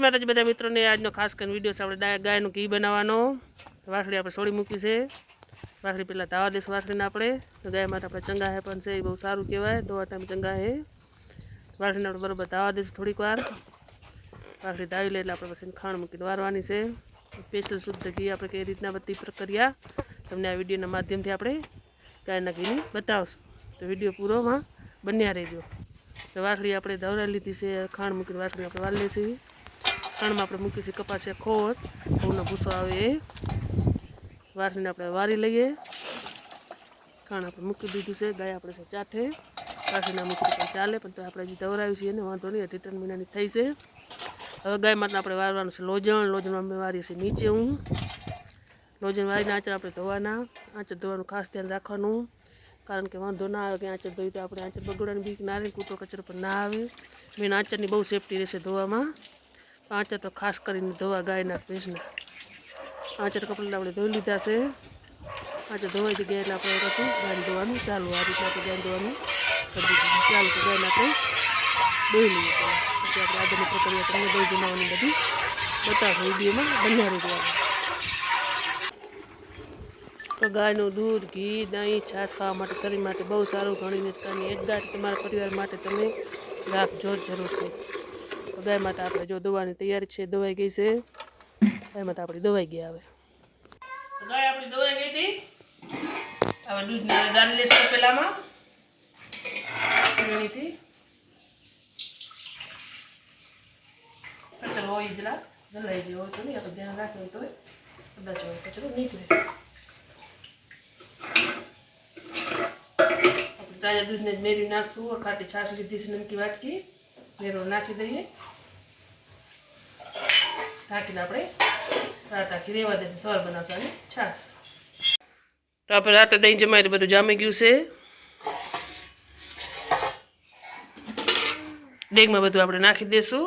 મારા બધા મિત્રોને આજનો ખાસ કરીને વીડિયો છે આપણે ડાય- ગાયનું ઘી બનાવવાનો. વાસળી આપણે સોળી મૂકી છે. વાસળી પહેલાં ધાવા દઈશું વાસળીને આપણે. તો ગાય માટે આપણે ચંગા હે પણ છે એ બહુ સારું કહેવાય. દોવા ટાઈમ ચંગા હે. વાસળીને આપણે બરોબર ધાવા દઈશું થોડીક વાર. વાસળી ધાવી લે એટલે આપણે પછી એને ખાણ મૂકીને વારવાની છે. સ્પેશિયલ શુદ્ધ ઘી આપણે કઈ રીતના બધી પ્રક્રિયા તમને આ વિડીયોના માધ્યમથી આપણે ગાયના ઘીની બતાવશું. તો વીડિયો પૂરોમાં બન્યા રહેજો. તો વાસળી આપણે ધવરાઈ લીધી છે, ખાંડ મૂકીને વાસળી આપણે વાળી લઈશું ખાંડમાં આપણે મૂકીશું છે ખોટ ઘઉંનો ભૂસો આવે એ. વાસળીને આપણે વારી લઈએ. ખાંડ આપણે મૂકી દીધું છે, ગાય આપણે છે ચાઠે. વાસણીના મૂકી પણ ચાલે, પણ તો આપણે હજી દવરાવી છીએ એને વાંધો નહીં અઢી ત્રણ મહિનાની થઈ છે. હવે ગાય માટે આપણે વારવાનું છે લોજણ. લોજણમાં અમે વારીએ છીએ નીચે હું લોજણ વારીને આંચર આપણે ધોવાના. આંચર ધોવાનું ખાસ ધ્યાન રાખવાનું. કારણ કે વાંધો ના આવે કે આંચર ધોઈ તો આપણે આંચર બગડવાની બીક ના રહે કૂટો કચરો પણ ના આવે. મેન આંચરની બહુ સેફટી રહેશે ધોવામાં. આંચળ તો ખાસ કરીને ધોવા ગાયના ભેંસના આંચળ કપડાં આપણે ધોઈ લીધા છે. આંચળ ધોવાઈ જગ્યાએ એટલે આપણે પછી ગાય ધોવાનું. ચાલુ આ રીતે આપણે ગાય ધોવાનું. ચાલુ તો ગાયને આપણે ધોઈ લઈએ પછી આપણે આગળની પ્રક્રિયા તમને દહીં જમાવાની બધી. બતાવશું વિડીયોમાં. બન્યા દેવાનું તો ગાયનું દૂધ, ઘી, દહીં, છાશ ખાવા માટે શરીર માટે બહુ સારું. ઘણી તમે એક ગાય તમારા પરિવાર માટે તમે રાખજો જ જરૂરથી. તો ગાય માટે આપણે જો દવાની તૈયારી છે, દવાઈ ગઈ છે. ગાય માટે આપણી દવાઈ ગઈ આવે. ગાય આપણી દવાઈ ગઈ હતી. હવે દૂધને દાળ લેશું પેલામાં. વેણીથી કચરો જરા જલાઈ ગયો હોય તો નહીં, આપણે ધ્યાન રાખ્યું તો કદાચ હોય કચરો નીકળે. આપણે તાજા દૂધને મેરી નાખશું. ખાટી છાશ લીધી છે નમકી વાટકી. મેરો નાખી દઈએ. ઢાંકીને આપણે રાત આખી રહેવા દેશે સવાર બનાવશે અને છાશ. તો આપણે રાતે દહીં જમાય બધું જામી ગયું છે. ડેગમાં બધું આપણે નાખી દઈશું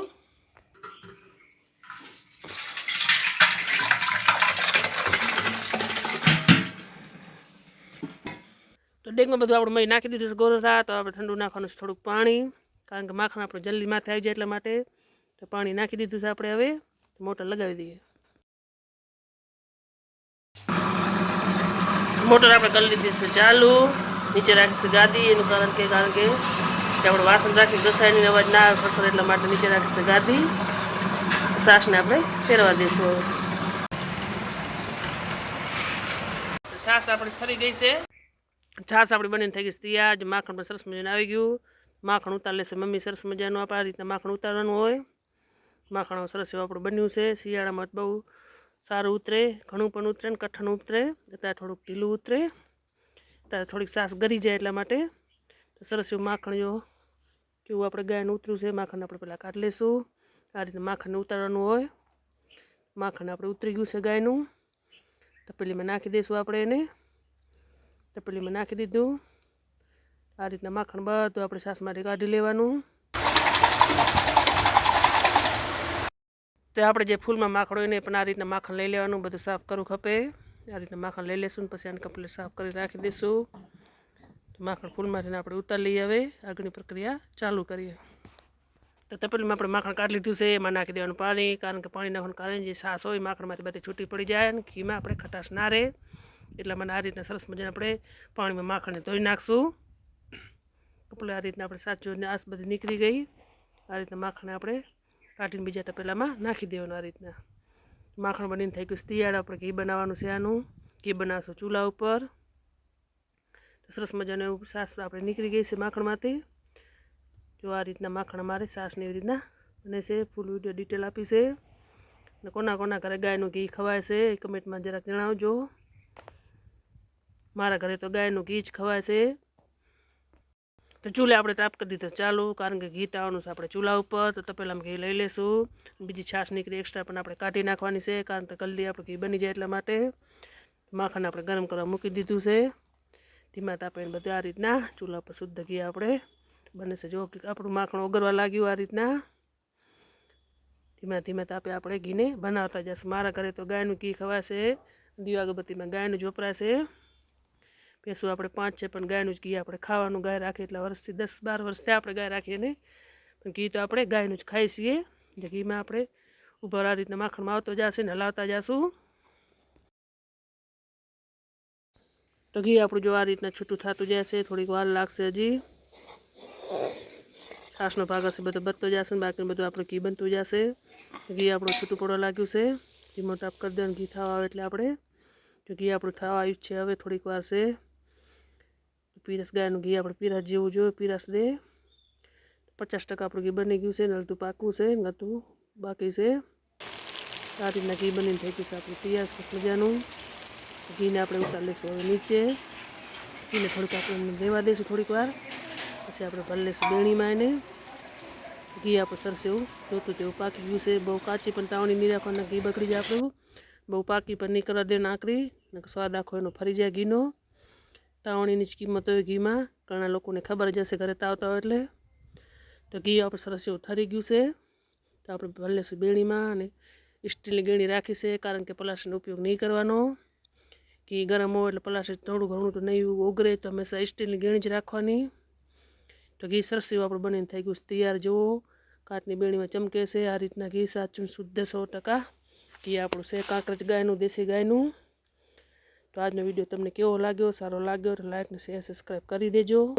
તો ડેગમાં બધું આપણે મહી નાખી દીધું છે ગોરસા તો આપણે ઠંડુ નાખવાનું છે થોડુંક પાણી, કારણ કે માખણ આપણે જલ્દી માથે આવી જાય એટલા માટે. તો પાણી નાખી દીધું છે આપણે હવે. મોટર લગાવી દઈએ. મોટર આપણે કરી લીધી છે ચાલુ. નીચે રાખીશું ગાદી, એનું કારણ કે કારણ કે આપણે વાસણ રાખી ઘસાયની અવાજ ના આવે ખરેખર એટલા માટે નીચે રાખીશું ગાદી. સાસને આપણે ફેરવા દઈશું. સાસ આપણી ફરી ગઈ છે. છાશ આપણી બનીને થઈ ગઈ તૈયાર. માખણ પણ સરસ મજાનું આવી ગયું. માખણ ઉતાર લેશે મમ્મી, સરસ મજાનું. આપણે રીતના માખણ ઉતારવાનું હોય. માખણ સરસ એવું આપણું બન્યું છે. શિયાળામાં બહુ સારું ઉતરે, ઘણું પણ ઉતરે ને કઠણ ઉતરે. અત્યારે થોડુંક ઢીલું ઉતરે. ત્યારે થોડીક સાસ ગરી જાય એટલા માટે. તો સરસ એવું માખણ કેવું આપણે ગાયનું ઉતર્યું છે માખણ આપણે પહેલાં કાઢી લઈશું આ રીતના માખણને ઉતારવાનું હોય. માખણ આપણે ઉતરી ગયું છે ગાયનું. તપેલીમાં નાખી દઈશું આપણે એને. તપેલીમાં નાખી દીધું. આ રીતના માખણ બધું આપણે સાસમાંથી કાઢી લેવાનું. તો આપણે જે ફૂલમાં માખણ હોય ને પણ આ રીતના માખણ લઈ લેવાનું, બધું સાફ કરવું ખપે. આ રીતના માખણ લઈ લેશું પછી આને કમ્પ્લીટ સાફ કરી રાખી દઈશું. માખણ ફૂલમાંથી આપણે ઉતારી લઈએ હવે. આગળની પ્રક્રિયા ચાલુ કરીએ. તો તપેલીમાં આપણે માખણ કાઢી લીધું છે, એમાં નાખી દેવાનું પાણી, કારણ કે પાણી નાખવાનું કારણ જે સાસ હોય માખણમાંથી બધી છૂટી પડી જાય અને ઘીમાં આપણે ખટાશ ના રહે. એટલા મને આ રીતના સરસ મજાને આપણે પાણીમાં માખણને ધોઈ નાખશું. કપલે આ રીતના આપણે સાચું આસ બધી નીકળી ગઈ. આ રીતના માખણને આપણે કાઢીને બીજા તપેલામાં નાખી દેવાનું આ રીતના. માખણ બનીને થઈ ગયું શિયાળા આપણે ઘી બનાવવાનું છે આનું. ઘી બનાવશું ચૂલા ઉપર. સરસ મજાનું સાસ આપણે નીકળી ગઈ છે માખણમાંથી. જો આ રીતના માખણ અમારે સાસને એવી રીતના બને છે. ફૂલ વીડિયો ડિટેલ આપી છે. અને કોના કોના ઘરે ગાયનું ઘી ખવાય છે એ કમેન્ટમાં જરાક જણાવજો. મારા ઘરે તો ગાયનું ઘી જ ખવાય છે. તો ચૂલે આપણે તાપ કરી દીધો. ચાલુ, કારણ કે ઘી તાવવાનું છે આપણે ચૂલા ઉપર, તો તપેલામાં ઘી લઈ લેશું. બીજી છાશ નીકળી એક્સ્ટ્રા પણ આપણે કાઢી નાખવાની છે, કારણ કે જલ્દી આપણે ઘી બની જાય એટલા માટે. માખણ આપણે ગરમ કરવા મૂકી દીધું છે. ધીમા તાપે બધું આ રીતના ચૂલા પર શુદ્ધ ઘી આપણે બને છે. જો આપણું માખણ ઓગળવા લાગ્યું આ રીતના. ધીમા ધીમા તાપે આપણે ઘીને બનાવતા જશું. મારા ઘરે તો ગાયનું ઘી ખવાશે. દીવાગરબત્તીમાં ગાયનું જ વપરાશે. ભેંસું આપણે પાંચ છે, પણ ગાયનું જ ઘી આપણે ખાવાનું ગાય રાખીએ એટલે વર્ષથી દસ બાર વર્ષથી આપણે ગાય રાખીએ ને પણ ઘી તો આપણે ગાયનું જ ખાઈ છીએ. એટલે ઘીમાં આપણે ઊભા આ રીતના માખણમાં આવતો જશે ને હલાવતા જશું. તો ઘી આપણું જો આ રીતના છૂટું થતું જશે, થોડીક વાર લાગશે હજી. છાશનો ભાગ હશે, બધો બચતો જશે ને બાકી બધું આપણું ઘી બનતું જશે. ઘી આપણું છૂટું પડવા લાગ્યું છે. ઘીમાં ટાપ કરી દે ઘી થવા આવે એટલે આપણે જો ઘી આપણું થવા આવ્યું છે, હવે થોડીક વાર છે. પીરસ, ગાયનું ઘી આપણે પીરસ જેવું જોઈએ, પીરસ દે. પચાસ ટકા આપણું ઘી બની ગયું છે નલતું પાકું છે નતું બાકી છે. આ રીતના ઘી બનીને થઈ ગયું છે આપણું તૈયાર, સરસ મજાનું. ઘીને આપણે ઉતાર લઈશું હવે નીચે. ઘીને થોડીક આપણે દેવા દઈશું થોડીક વાર. પછી આપણે ભરી લઈશું બેણીમાં એને. ઘી આપણે સરસ એવું જોતું તેવું પાકી ગયું છે. બહુ કાચી પણ તાવણી નહીં રાખવાના, ઘી બગડી જાય આપણું. બહુ પાકી પણ નહીં કરવા દે નાકરી સ્વાદ આખો એનો ફરી જાય ઘીનો. તાવણીની જ કિંમત હોય ઘીમાં. ઘણા લોકોને ખબર જ હશે ઘરે તાવતા હોય એટલે. તો ઘી આપણે સરસ એવું ગયું છે. તો આપણે ભરી લઈશું બેણીમાં અને સ્ટીલની ગેણી રાખી છે, કારણ કે પ્લાસ્ટિકનો ઉપયોગ નહીં કરવાનો. ઘી ગરમ હોય એટલે પ્લાસ્ટિક થોડું ઘણું તો નહીં ઓગળે તો હંમેશા સ્ટીલની ગેણી જ રાખવાની. તો ઘી સરસ એવું આપણે બનીને થઈ ગયું તૈયાર જુઓ. કાચની બેણીમાં ચમકે છે. આ રીતના ઘી સાચું શુદ્ધ સો ટકા. ઘી આપણું છે કાંકરજ ગાયનું, દેશી ગાયનું. તો આજનો વીડિયો તમને કેવો લાગ્યો, સારો લાગ્યો તો લાઈક ને શેર સબસ્ક્રાઈબ કરી દેજો.